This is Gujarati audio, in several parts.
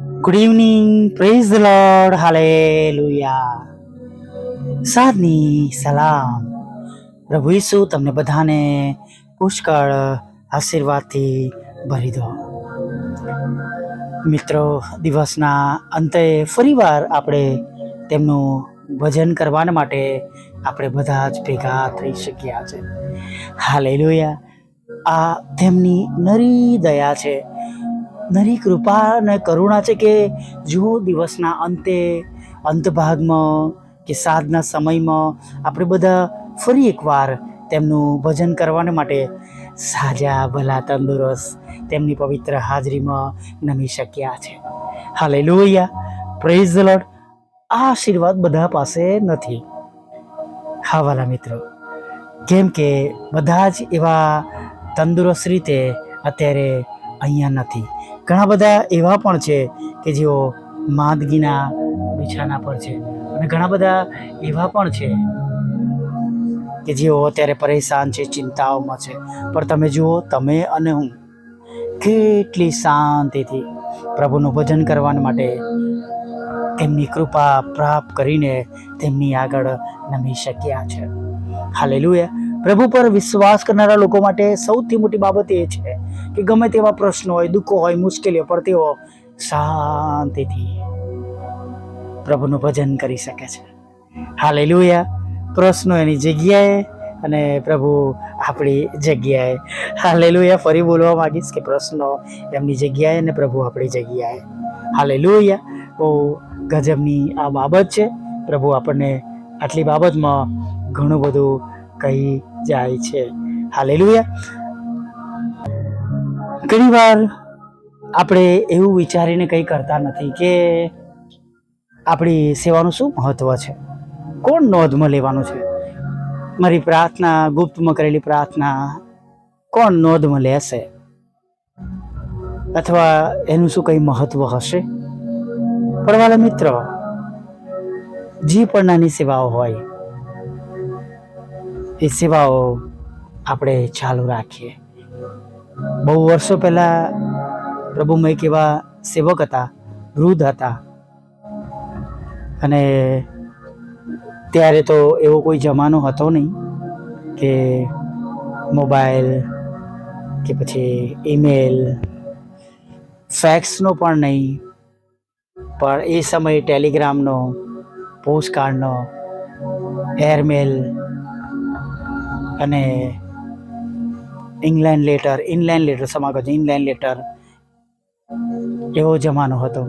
Good evening praise the lord hallelujah સાદની સલામ. પ્રભુ ઈસુ, તમને બધાને પુષ્કળ આશીર્વાદથી ભરી દો. મિત્રો, દિવસના અંતે ફરીવાર આપણે તેમનું ભજન કરવાના માટે આપણે બધા જ ભેગા થઈ શક્યા છે. હાલેલુયા આ તેમની નરી દયા છે. નરી કૃપા અને કરુણા છે કે જો દિવસના અંતે, અંતભાગમાં કે સાંજના સમયમાં આપણે બધા ફરી એકવાર તેમનું ભજન કરવાને માટે સાજા, ભલા, તંદુરસ્ત તેમની પવિત્ર હાજરીમાં નમી શક્યા છે. હાલે લોહિયા પ્રેઝ લોડ આ આશીર્વાદ બધા પાસે નથી. હાવાલા મિત્રો. કેમ કે બધા જ એવા તંદુરસ્ત રીતે અત્યારે અહીંયા નથી. ઘણા બધા એવા પણ છે કે જેઓ માંદગીના બિછાના પર છે. અને ઘણા બધા એવા પણ છે કે જેઓ અત્યારે પરેશાન છે, ચિંતાઓમાં છે. પણ તમે જુઓ, તમે અને હું કેટલી શાંતિથી પ્રભુનું ભજન કરવા માટે તેમની કૃપા પ્રાપ્ત કરીને તેમની આગળ નમી શક્યા છે. હાલેલુયા. પ્રભુ પર વિશ્વાસ કરનારા લોકો માટે સૌથી મોટી બાબત એ છે કે ગમે તેવા પ્રશ્નો હોય, દુઃખો હોય, મુશ્કેલીઓ પર તેઓ શાંતિથી પ્રભુનું ભજન કરી શકે છે. હાલેલુયા. પ્રશ્નો એની જગ્યાએ અને પ્રભુ આપણી જગ્યાએ. હાલેલુયા. ફરી બોલવા માગીશ કે પ્રશ્નો એમની જગ્યાએ અને પ્રભુ આપણી જગ્યાએ. હાલેલુયા. બહુ ગજબની આ બાબત છે. પ્રભુ આપણને આટલી બાબતમાં ઘણું બધું કહી જાય છે. હાલેલુયા. ઘણી વાર આપણે એવું વિચારીને કંઈ કરતા નથી કે આપણી સેવાનું શું મહત્વ છે? કોણ નોંધમાં લેવાનું છે? મારી પ્રાર્થના, ગુપ્તમાં કરેલી પ્રાર્થના, કોણ નોંધમાં લેશે? અથવા એનું શું કંઈ મહત્વ હશે? પણ વાલા મિત્રો, જે પણ નાની સેવાઓ હોય, એ સેવાઓ આપણે ચાલુ રાખીએ. બહુ વર્ષો પહેલાં પ્રભુમય કેવા સેવક હતા, વૃદ્ધ હતા. અને ત્યારે તો એવો કોઈ જમાનો હતો નહીં કે મોબાઈલ કે પછી ઈમેલ, ફેક્સનો પણ નહીં. પણ એ સમયે ટેલિગ્રામનો, પોસ્ટકાર્ડનો, એરમેલ અને ઇંગ્લેન્ડ લેટર ઇનલેન્ડ લેટર સમાગત ઇનલેન્ડ લેટર એવો જમાનો હતો.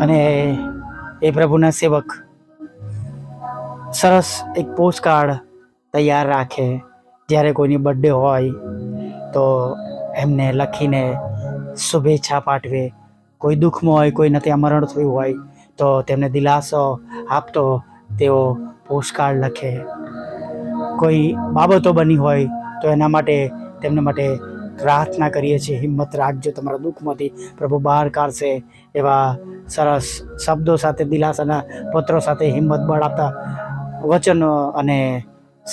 અને એ પ્રભુના સેવક સરસ એક પોસ્ટકાર્ડ તૈયાર રાખે. જ્યારે કોઈની બર્થડે હોય, તો એમને લખીને શુભેચ્છા પાઠવે. કોઈ દુઃખમાં હોય, કોઈ નથી મરણ થયું હોય, તો તેમને દિલાસો આપતો તેઓ પોસ્ટકાર્ડ લખે. કોઈ બાબતો બની હોય તો એના માટે તેમના માટે પ્રાર્થના કરીએ છીએ. હિંમત રાખજો તમારા દુઃખમાંથી. પ્રભુ બહાર કાઢશે એવા સરસ શબ્દો સાથે, દિલાસાના પત્રો સાથે હિંમત બળ આપતા વચનો અને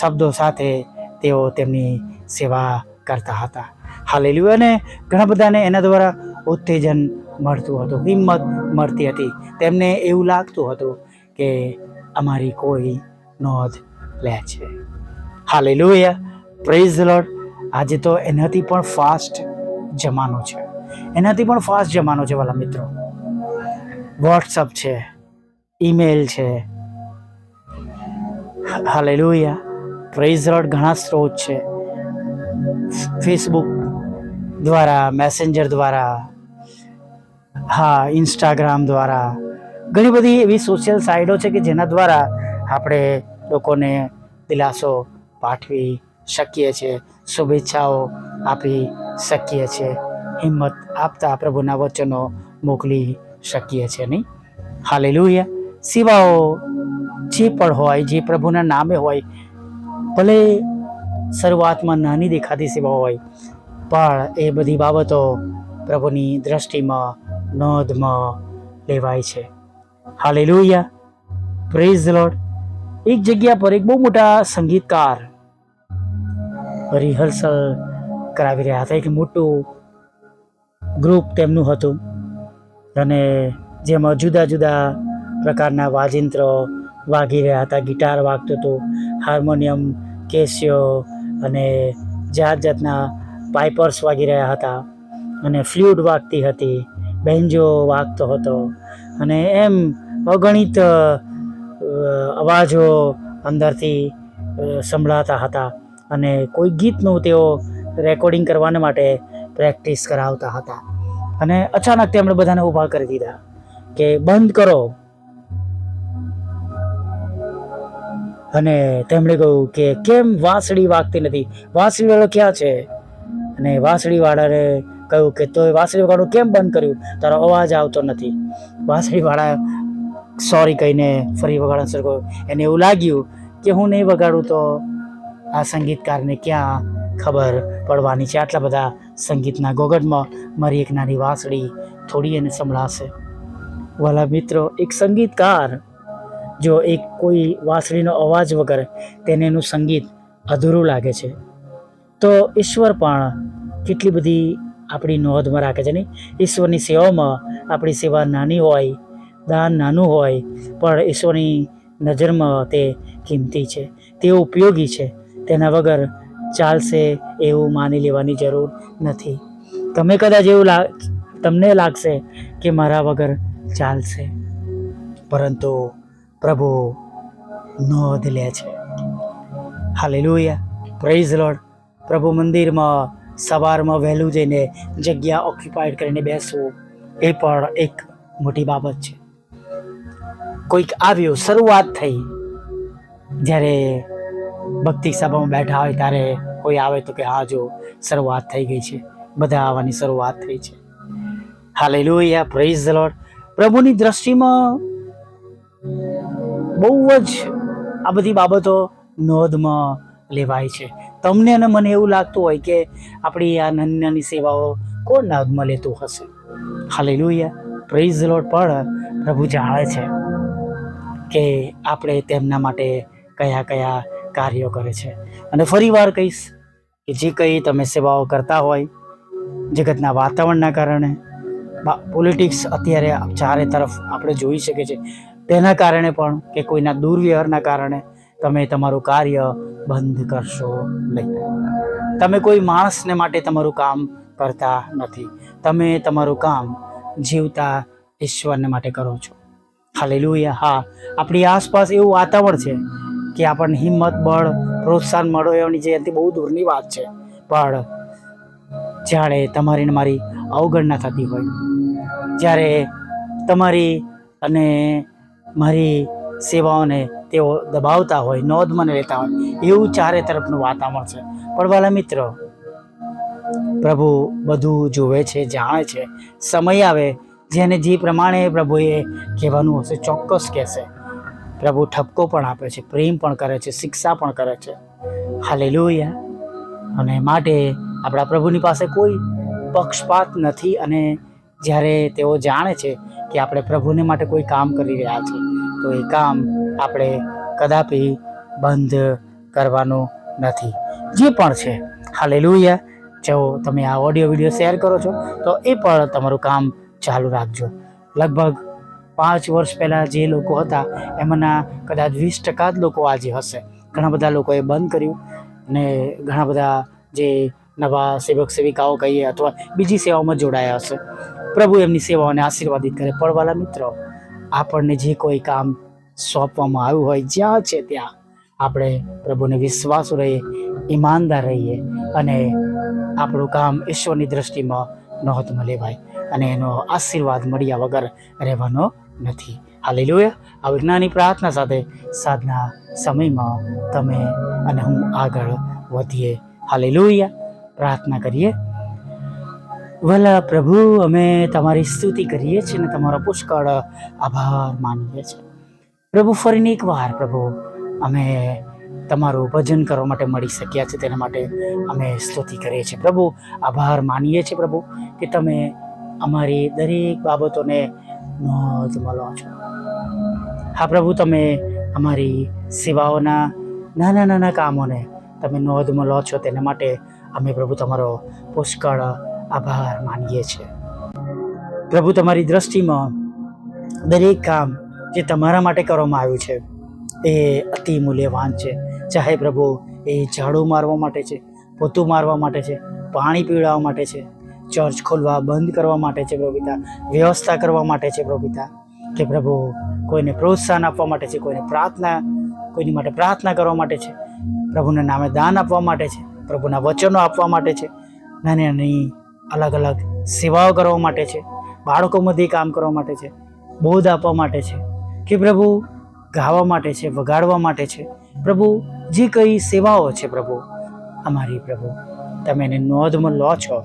શબ્દો સાથે તેઓ તેમની સેવા કરતા હતા. હાલેલું અને ઘણા બધાને એના દ્વારા ઉત્તેજન મળતું હતું. હિંમત મળતી હતી. તેમને એવું લાગતું હતું કે અમારી કોઈ નોંધ લે છે. હાલેલુયા. પ્રેઝ લોર્ડ આજે તો એનાથી પણ ફાસ્ટ જમાનો છે. એનાથી પણ ફાસ્ટ જમાનો છે વાલા મિત્રો. વોટ્સઅપ છે ઈમેલ છે. હાલેલુયા પ્રેઝ લોર્ડ ઘણા સ્ત્રોત છે. ફેસબુક દ્વારા મેસેન્જર દ્વારા, હા ઇન્સ્ટાગ્રામ દ્વારા. ઘણી બધી એવી સોશિયલ સાઇટો છે કે જેના દ્વારા આપણે લોકોને દિલાસો પાઠવી શકીએ છીએ. શુભેચ્છાઓ આપી શકીએ છીએ. હિંમત આપતા પ્રભુના વચનો મોકલી શકીએ છીએ નહીં? હાલેલુયા. સેવાઓ જે પણ હોય, જે પ્રભુના નામે હોય, ભલે શરૂઆતમાં નાની દેખાતી સેવા હોય, પણ એ બધી બાબતો પ્રભુની દ્રષ્ટિમાં નોંધમાં લેવાય છે. હાલેલુયા. Praise lord. એક જગ્યા પર એક બહુ મોટા સંગીતકાર રિહર્સલ કરાવી રહ્યા હતા. એક મોટું ગ્રુપ તેમનું હતું. અને જેમાં જુદા જુદા પ્રકારના વાજિંત્રો વાગી રહ્યા હતા. ગિટાર વાગતું હતું, હાર્મોનિયમ કેસિયો અને જાત જાતના પાઇપર્સ વાગી રહ્યા હતા. અને ફ્લ્યુડ વાગતી હતી, બેન્જો વાગતો હતો. અને એમ અગણિત અવાજો અંદરથી સંભળાતા હતા. અને કોઈ ગીતનું તેઓ રેકોર્ડિંગ કરવાને માટે પ્રેક્ટિસ કરાવતા હતા. અને અચાનક તેમણે બધાને ઊભા કરી દીધા કે બંધ કરો. અને તેમણે કહ્યું કે કેમ વાંસળી વાગતી નથી? વાંસળી વાળો ક્યાં છે? અને વાંસળી વાળાને કહ્યું કે તો વાંસળી વગાડવું કેમ બંધ કર્યું? તારો અવાજ આવતો નથી. વાંસળીવાળા સોરી કહીને ફરી વગાડવા શરૂ એને એવું લાગ્યું કે હું નહીં વગાડું તો આ સંગીતકારને ક્યાં ખબર પડવાની છે? આટલા બધા સંગીતના ગોગડમાં મારી એક નાની વાંસળી થોડી એને સંભળાશે. વાલા મિત્રો, એક સંગીતકાર. જો એક કોઈ વાંસળીનો અવાજ વગર તેને એનું સંગીત અધૂરું લાગે છે, તો ઈશ્વર પણ કેટલી બધી આપણી નોંધમાં રાખે છે નહીં ઈશ્વરની સેવામાં આપણી સેવા નાની હોય, દાન નાનું હોય, પણ ઈશ્વરની નજરમાં તે કિંમતી છે, તે ઉપયોગી છે. તેના વગર ચાલશે એવું માની લેવાની જરૂર નથી. તમે કદાચ એવું તમને લાગશે કે મારા વગર ચાલશે. પરંતુ પ્રભુ નોંધ લે છે. હાલે લોહિયા પ્રેઝ લોર્ડ પ્રભુ મંદિરમાં સવારમાં વહેલું જઈને જગ્યા ઓક્યુપાઈડ કરીને બેસવું એ પણ એક મોટી બાબત છે. કોઈક આવ્યું, શરૂઆત થઈ, જ્યારે ભક્તિ સભામાં બેઠા હોય ત્યારે કોઈ આવે તો કે હા જો, શરૂઆત થઈ ગઈ છે. બધા આવવાની શરૂઆત થઈ છે. હાલેલુયા પ્રેઝ ધ પ્રભુની દ્રષ્ટિમાં બહુ જ આ બધી બાબતો નોંધમાં લેવાય છે. તમને અને મને એવું લાગતું હોય કે આપણી આ નાની નાની સેવાઓ કોણ નોંધમાં લેતું હશે? હાલેલુયા પ્રેઝ લોડ પણ પ્રભુ જાણે છે કે આપણે તેમના માટે કયા કયા કાર્યો કરે છે. અને ફરીવાર કહીશ કે જે કંઈ તમે સેવાઓ કરતા હોય, જગતના વાતાવરણના કારણે પોલિટિક્સ અત્યારે ચારે તરફ આપણે જોઈ શકીએ છીએ. તેના કારણે પણ કે કોઈના દુર્વ્યવહારના કારણે તમે તમારું કાર્ય બંધ કરશો નહીં. તમે કોઈ માણસને માટે તમારું કામ કરતા નથી. તમે તમારું કામ જીવતા ઈશ્વરને માટે કરો છો. હાલેલુયા. હા, આપણી આસપાસ એવું વાતાવરણ છે કે આપણને હિંમત, બળ, પ્રોત્સાહન મળો એની જે બહુ દૂરની વાત છે. પણ જ્યારે તમારી મારી અવગણના થતી હોય, જ્યારે તમારી અને મારી સેવાઓને તેઓ દબાવતા હોય નોંધ મને લેતા હોય, એવું ચારે તરફનું વાતાવરણ છે. પણ વાલા મિત્રો, પ્રભુ બધું જોવે છે, જાણે છે. સમય આવે, જેને જે પ્રમાણે પ્રભુએ કહેવાનું હશે, ચોક્કસ કહેશે. પ્રભુ ઠપકો પણ આપે છે, પ્રેમ પણ કરે છે, શિક્ષા પણ કરે છે. હાલેલુયા. અને માટે આપણા પ્રભુની પાસે કોઈ પક્ષપાત નથી અને જ્યારે તેઓ જાણે છે કે આપણે પ્રભુને માટે કોઈ કામ કરી રહ્યા છે, તો એ કામ આપણે કદાપી બંધ કરવાનું નથી. જે પણ છે, હાલેલુયા. જો તમે આ ઓડિયો વીડિયો શેર કરો છો, તો એ પણ તમારું કામ ચાલુ રાખજો. લગભગ પાંચ વર્ષ પહેલાં જે લોકો હતા, એમાંના કદાચ વીસ ટકા જ લોકો આજે હશે. ઘણા બધા લોકોએ બંધ કર્યું અને ઘણા બધા જે નવા સેવક સેવિકાઓ કહીએ અથવા બીજી સેવાઓમાં જોડાયા હશે. પ્રભુ એમની સેવાઓને આશીર્વાદિત કરે. પડવાલા મિત્રો, આપણને જે કોઈ કામ સોંપવામાં આવ્યું હોય, જ્યાં છે ત્યાં આપણે પ્રભુને વિશ્વાસ રહીએ, ઈમાનદાર રહીએ અને આપણું કામ ઈશ્વરની દ્રષ્ટિમાં નોંધમાં લેવાય અને એનો આશીર્વાદ મળ્યા વગર રહેવાનો નથી. હાલેલુયા. આ વિજ્ઞાની પ્રાર્થના સાથે સાધના સમયમાં તમે અને હું આગળ વધીએ. હાલેલુયા. પ્રાર્થના કરીએ. વલા પ્રભુ, અમે તમારી સ્તુતિ કરીએ છીએ અને તમારો પુષ્કળ આભાર માનીએ છીએ. પ્રભુ, ફરીને એકવાર પ્રભુ, અમે તમારું ભજન કરવા માટે મળી શક્યા છે, તેના માટે અમે સ્તુતિ કરીએ છીએ. પ્રભુ, આભાર માનીએ છીએ પ્રભુ, કે તમે અમારી દરેક બાબતોને નોંધમાં લો છો હા, પ્રભુ, તમે અમારી સેવાઓના નાના નાના કામોને તમે નોંધમાં લો છો તેના માટે અમે પ્રભુ તમારો પુષ્કળ આભાર માનીએ છીએ. પ્રભુ, તમારી દ્રષ્ટિમાં દરેક કામ જે તમારા માટે કરવામાં આવ્યું છે, એ અતિ મૂલ્યવાન છે. ચાહે પ્રભુ એ ઝાડુ મારવા માટે છે, પોતું મારવા માટે છે, પાણી પીવડાવવા માટે છે ચર્ચ ખોલવા, બંધ કરવા માટે છે પ્રભુ વ્યવસ્થા કરવા માટે છે પ્રભુ કે પ્રભુ, કોઈને પ્રોત્સાહન આપવા માટે છે, કોઈને પ્રાર્થના, કોઈની માટે પ્રાર્થના કરવા માટે છે. પ્રભુના નામે દાન આપવા માટે છે, પ્રભુના વચનો આપવા માટે છે. નાની નાની અલગ અલગ સેવાઓ કરવા માટે છે, બાળકો મધ્યે કામ કરવા માટે છે, બોધ આપવા માટે છે. કે પ્રભુ, ગાવા માટે છે, વગાડવા માટે છે. પ્રભુ, જે કઈ સેવાઓ છે પ્રભુ, અમારી પ્રભુ, તમે એને નોંધમાં લો છો.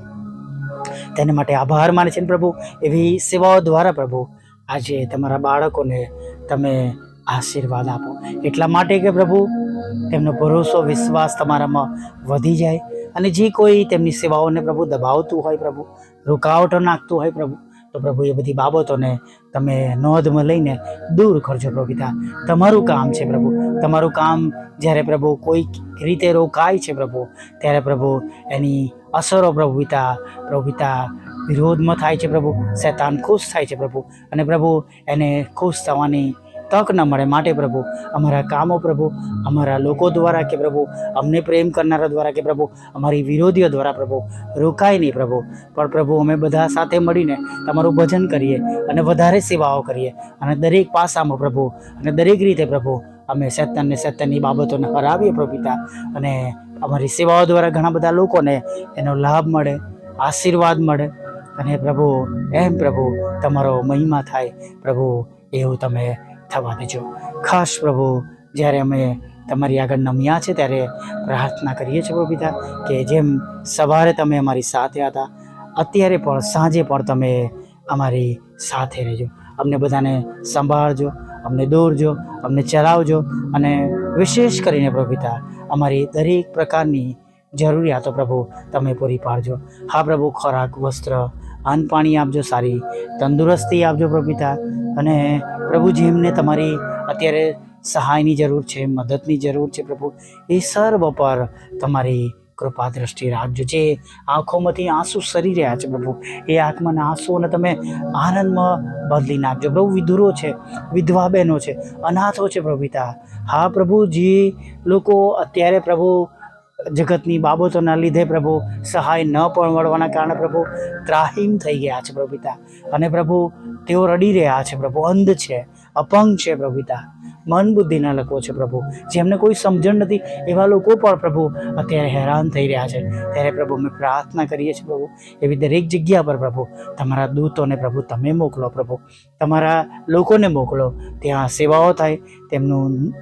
તેને માટે આભાર માને છે પ્રભુ? એવી સેવાઓ દ્વારા પ્રભુ, આજે તમારા બાળકોને તમે આશીર્વાદ આપો. એટલા માટે કે પ્રભુ, તેમનો ભરોસો, વિશ્વાસ તમારામાં વધી જાય અને જે કોઈ તેમની સેવાઓને પ્રભુ દબાવતું હોય પ્રભુ, રૂકાવટો નાખતું હોય પ્રભુ, તો પ્રભુ એ બધી બાબતોને તમે નોંધમાં લઈને દૂર કરજો પ્રભુ તમારું કામ છે પ્રભુ. તમારું કામ જ્યારે પ્રભુ કોઈ રીતે રોકાય છે પ્રભુ, ત્યારે પ્રભુ એની અસરો પ્રભુ પિતા પ્રભુ પિતા વિરોધમાં થાય છે પ્રભુ, શૈતાન ખુશ થાય છે પ્રભુ અને પ્રભુ એને ખુશ થવાની તક ન મળે માટે પ્રભુ, અમારા કામો પ્રભુ, અમારા લોકો દ્વારા કે પ્રભુ, અમને પ્રેમ કરનારા દ્વારા કે પ્રભુ, અમારી વિરોધીઓ દ્વારા પ્રભુ, રોકાય નહીં પ્રભુ. પણ પ્રભુ અમે બધા સાથે મળીને તમારું ભજન કરીએ અને વધારે સેવાઓ કરીએ અને દરેક પાસામાં પ્રભુ અને દરેક રીતે પ્રભુ, અમે સત્યને સત્યની બાબતોને હરાવીએ પ્રભુ પિતા અને અમારી સેવાઓ દ્વારા ઘણા બધા લોકોને એનો લાભ મળે, આશીર્વાદ મળે અને પ્રભુ, એમ પ્રભુ, તમારો મહિમા થાય. પ્રભુ, એવું તમે થવા દેજો. ખાસ પ્રભુ, જ્યારે અમે તમારી આગળ નમ્યા છે ત્યારે પ્રાર્થના કરીએ છીએ પિતા, કે જેમ સવારે તમે અમારી સાથે હતા, અત્યારે પણ સાંજે પણ તમે અમારી સાથે રહેજો. અમને બધાને સંભાળજો. અમને દોરજો અમને ચલાવજો અને વિશેષ કરીને પ્રભુ અમારી દરેક પ્રકારની જરૂરિયાતો પ્રભુ તમે પૂરી પાડજો. હા પ્રભુ, ખોરાક, વસ્ત્ર, અન્ન પાણી આપજો સારી, તંદુરસ્તી આપજો પ્રભુ અને પ્રભુ જેમને તમારી અત્યારે સહાયની જરૂર છે, મદદની જરૂર છે પ્રભુ, એ સર્વ પર તમારી કૃપા દ્રષ્ટિ રાખજો જે આંખોમાંથી આંસુ સરી રહ્યા છે પ્રભુ. એ આત્માના આંસુઓને તમે આનંદમાં બદલી નાખજો. પ્રભુ, વિધુરો છે, વિધવા બહેનો છે, અનાથો છે પ્રભુતા હા પ્રભુ, જે લોકો અત્યારે પ્રભુ જગતની બાબતોના લીધે પ્રભુ સહાય ન પણ મળવાના કારણે પ્રભુ ત્રાહીમ થઈ ગયા છે પ્રભુતા અને પ્રભુ, તેઓ રડી રહ્યા છે પ્રભુ. અંધ છે, અપંગ છે પ્રભુ પિતા. મન બુદ્ધિના લોકો છે પ્રભુ. જેમને કોઈ સમજણ નથી, એવા લોકો પણ પ્રભુ અત્યારે હેરાન થઈ રહ્યા છે. ત્યારે પ્રભુ અમે પ્રાર્થના કરીએ છીએ પ્રભુ, એવી દરેક જગ્યા પર પ્રભુ, તમારા દૂતોને પ્રભુ તમે મોકલો પ્રભુ. તમારા લોકોને મોકલો. ત્યાં સેવાઓ થાય, તેમનું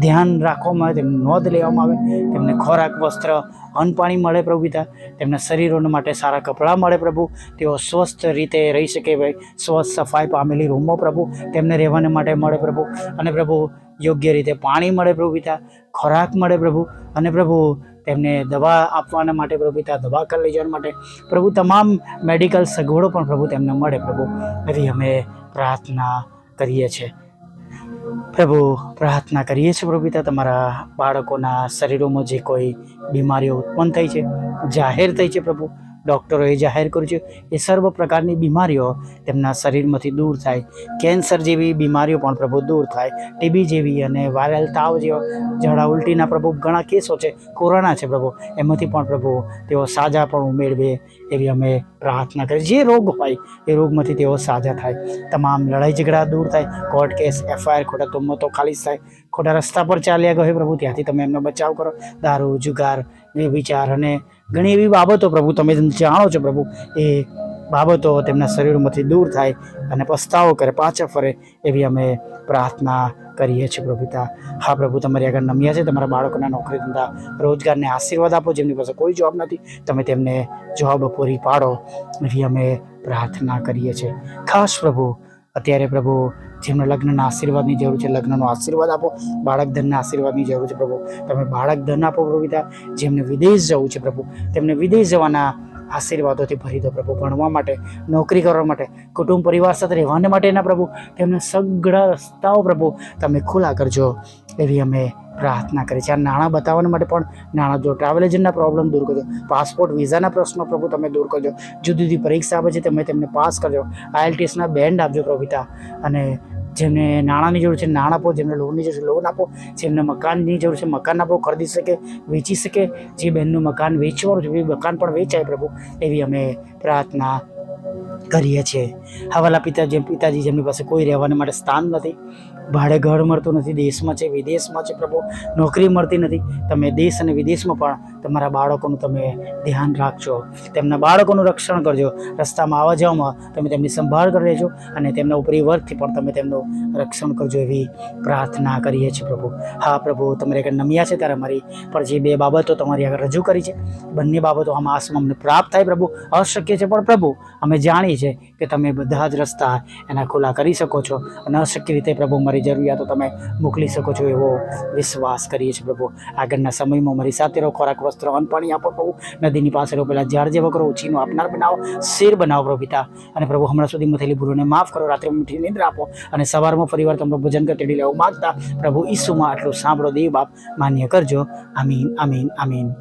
ધ્યાન રાખવામાં આવે, તેમની નોંધ લેવામાં આવે, તેમને ખોરાક, વસ્ત્ર, અન્ન પાણી મળે પ્રભુ પિતા. તેમના શરીરોને માટે સારા કપડાં મળે પ્રભુ. તેઓ સ્વસ્થ રીતે રહી શકે ભાઈ. સ્વસ્થ, સફાઈ પામેલી રૂમો પ્રભુ. તેમને રહેવાને માટે મળે પ્રભુ. અને પ્રભુ, યોગ્ય રીતે પાણી મળે પ્રભુ ખોરાક મળે પ્રભુ. અને પ્રભુ, તેમને દવા આપવાના માટે પ્રભુ દવા કરી લઈ જવા માટે. પ્રભુ, તમામ મેડિકલ સગવડો પણ પ્રભુ તેમને મળે પ્રભુ. એવી અમે પ્રાર્થના કરીએ છીએ. પ્રભુ, પ્રાર્થના કરીએ છીએ પ્રભુ પિતા, તમારા બાળકોના શરીરોમાં જે કોઈ બીમારીઓ ઉત્પન્ન થઈ છે, જાહેર થઈ છે પ્રભુ ડૉક્ટરોએ જાહેર કર્યું છે એ સર્વ પ્રકારની બીમારીઓ તેમના શરીરમાંથી દૂર થાય. કેન્સર જેવી બીમારીઓ પણ પ્રભુ દૂર થાય. ટીબી જેવી અને વાયરલ તાવ જેવા ઝાડા ઉલટીના પ્રભુ ઘણા કેસો છે, કોરોના છે પ્રભુ. એમાંથી પણ પ્રભુ તેઓ સાજા પણ મેળવે એવી અમે પ્રાર્થના કરી જે રોગ હોય એ રોગમાંથી તેઓ સાજા થાય. તમામ લડાઈ ઝઘડા દૂર થાય. કોર્ટ કેસ, એફઆઈઆર ખોટા તુમ્મતો ખાલી થાય. ખોટા રસ્તા પર ચાલ્યા ગયો પ્રભુ, ત્યાંથી તમે એમનો બચાવ કરો. દારૂ, જુગાર વિચાર અને ઘણી એવી બાબતો પ્રભુ તમે જાણો છો પ્રભુ, એ બાબતો તેમના શરીરમાંથી દૂર થાય અને પસ્તાવો કરે, પાછા ફરે એવી અમે પ્રાર્થના કરીએ છીએ પ્રભુતા હા પ્રભુ, તમારી આગળ નમ્યા છે, તમારા બાળકોના નોકરી ધંધા, રોજગારને આશીર્વાદ આપો, જેમની પાસે કોઈ જોબ નથી, તમે તેમને જોબ પૂરી પાડો એવી અમે પ્રાર્થના કરીએ છીએ. ખાસ પ્રભુ, અત્યારે પ્રભુ જેમને લગ્નના આશીર્વાદની જરૂર છે, લગ્નનો આશીર્વાદ આપો બાળક ધનના આશીર્વાદની જરૂર છે, પ્રભુ. તમે બાળક ધન આપો પ્રભુ જેમને વિદેશ જવું છે, પ્રભુ, તેમને વિદેશ જવાના આશીર્વાદોથી ભરી દો, પ્રભુ. ભણવા માટે, નોકરી કરવા માટે, કુટુંબ પરિવાર સાથે રહેવાને માટેના, પ્રભુ. તેમને સગળા રસ્તાઓ, પ્રભુ, તમે ખુલ્લા કરજો એવી અમે પ્રાર્થના કરી છે આ નાણાં બતાવવા માટે પણ નાણાં જો ટ્રાવેલ એજન્ટના પ્રોબ્લેમ દૂર કરજો. પાસપોર્ટ વિઝાના પ્રશ્નો, પ્રભુ, તમે દૂર કરજો. જુદી જુદી પરીક્ષા આપે છે, તમે તેમને પાસ કરજો. આઈએલટીએસના બેન્ડ આપજો પ્રભુતા અને જેમને નાણાંની જરૂર છે, નાણાં આપો, જેમને લોનની જરૂર છે, લોન આપો, જેમને મકાનની જરૂર છે, મકાન આપો, ખરીદી શકે, વેચી શકે, જે બહેનનું મકાન વેચવાનું છે એ મકાન પણ વેચાય પ્રભુ, એવી અમે પ્રાર્થના કરીએ છીએ. હવાલા પિતા જે પિતાજી જેમની પાસે કોઈ રહેવાને માટે સ્થાન નથી, ભાડે ઘર મળતું નથી, દેશમાં છે, વિદેશમાં છે પ્રભુ, નોકરી મળતી નથી. તમે દેશ અને વિદેશમાં પણ તમારા બાળકોનું તમે ધ્યાન રાખજો. તેમના બાળકોનું રક્ષણ કરજો. રસ્તામાં આવવા જવામાં તમે તેમની સંભાળ કરી લેજો અને તેમના ઉપરી વર્ગથી પણ તમે તેમનું રક્ષણ કરજો એવી પ્રાર્થના કરીએ છીએ પ્રભુ. હા પ્રભુ, તમારે આગળ નમ્યા છે ત્યારે મારી પણ જે બે બાબતો તમારી આગળ રજૂ કરી છે, બંને બાબતો આમાં આસમાં અમને પ્રાપ્ત થાય પ્રભુ. અશક્ય છે પણ પ્રભુ, અમે જાણીએ છીએ કે તમે બધા જ રસ્તા એના ખુલ્લા કરી શકો છો. અને અશક્ય રીતે પ્રભુ, મારી જરૂરિયાતો તમે મોકલી શકો છો એવો વિશ્વાસ કરીએ છીએ પ્રભુ. આગળના સમયમાં મારી સાથે રહો, ખોરાક, વસ્ત્ર, અન્ન, પાણી આપો પ્રભુ. નદીની પાસે રહો, પહેલાં ઝાડ જેવો કરો, ઉછીનું આપનાર બનાવો, શેર બનાવો પ્રભુ પિતા. અને પ્રભુ, હમણાં સુધીમાં થયેલી ભૂલોને માફ કરો, રાત્રે મીઠી નિંદ્રા આપો. અને સવારમાં ફરીવાર તમને ભજન તેડી લેવું માગતા પ્રભુ ઈસુમાં આટલું સાંભળો, દેવ બાપ માન્ય કરજો. આમીન આમીન આમીન.